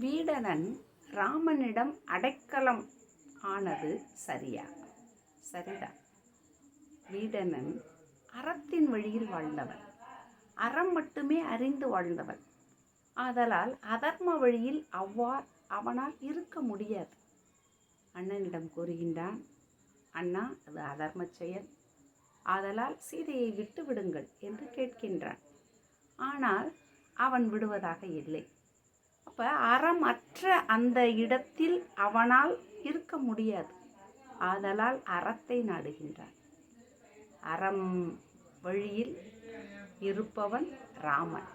வீடனன் ராமனிடம் அடைக்கலம் ஆனது சரியா? சரிதான் வீடனன் அறத்தின் வழியில் வாழ்ந்தவன். அறம் மட்டுமே அறிந்து வாழ்ந்தவன். ஆதலால் அதர்ம வழியில் அவ்வாறு அவனால் இருக்க முடியாது. அண்ணனிடம் கூறுகின்றான் அண்ணா அது அதர்ம செயல். ஆதலால் சீதையை விட்டு விடுங்கள் என்று கேட்கின்றான். ஆனால் அவன் விடுவதாக இல்லை. அப்போ அறமற்ற அந்த இடத்தில் அவனால் இருக்க முடியாது. ஆதலால் அறத்தை நாடுகின்றான். அறம் வழியில் இருப்பவன் ராமன்.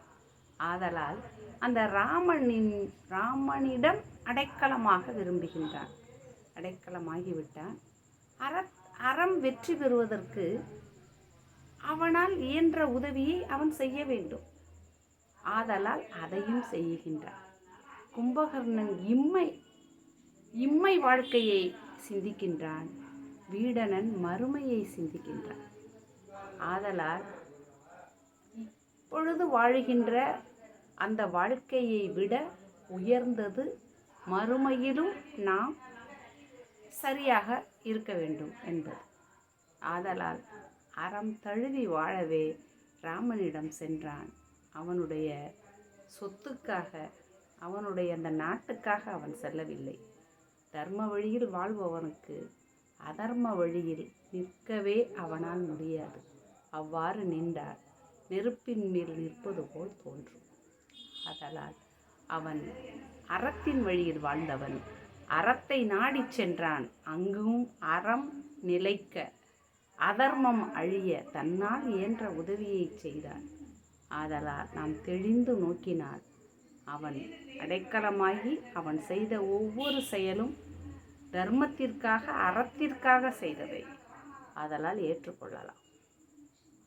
ஆதலால் அந்த ராமனின் ராமனிடம் அடைக்கலமாக விரும்புகின்றான். அடைக்கலமாகிவிட்டான் அற அறம் வெற்றி பெறுவதற்கு அவனால் இயன்ற உதவியை அவன் செய்ய வேண்டும். ஆதலால் அதையும் செய்கின்றான். கும்பகர்ணன் இம்மை இம்மை வாழ்க்கையை சிந்திக்கின்றான். வீடனன் மறுமையை சிந்திக்கின்றான். ஆதலால் இப்பொழுது வாழுகின்ற அந்த வாழ்க்கையை விட உயர்ந்தது மறுமையிலும் நாம் சரியாக இருக்க வேண்டும் என்பது. ஆதலால் அறம் தழுவி வாழவே ராமனிடம் சென்றான். அவனுடைய சொத்துக்காக அவனுடைய அந்த நாட்டுக்காக அவன் செல்லவில்லை. தர்ம வழியில் வாழ்பவனுக்கு அதர்ம வழியில் நிற்கவே அவனால் முடியாது. அவ்வாறு நின்றார். நெருப்பின் மேல் நிற்பது போல் தோன்றும். அதலால் அவன் அறத்தின் வழியில் வாழ்ந்தவன். அறத்தை நாடிச் சென்றான். அங்கும் அறம் நிலைக்க அதர்மம் அழிய தன்னால் இயன்ற உதவியை செய்தான். ஆதலால் நாம் தெளிந்து நோக்கினால் அவன் அடைக்கலமாகி அவன் செய்த ஒவ்வொரு செயலும் தர்மத்திற்காக அறத்திற்காக செய்தவை ஆதலால் ஏற்றுக்கொள்ளலாம்.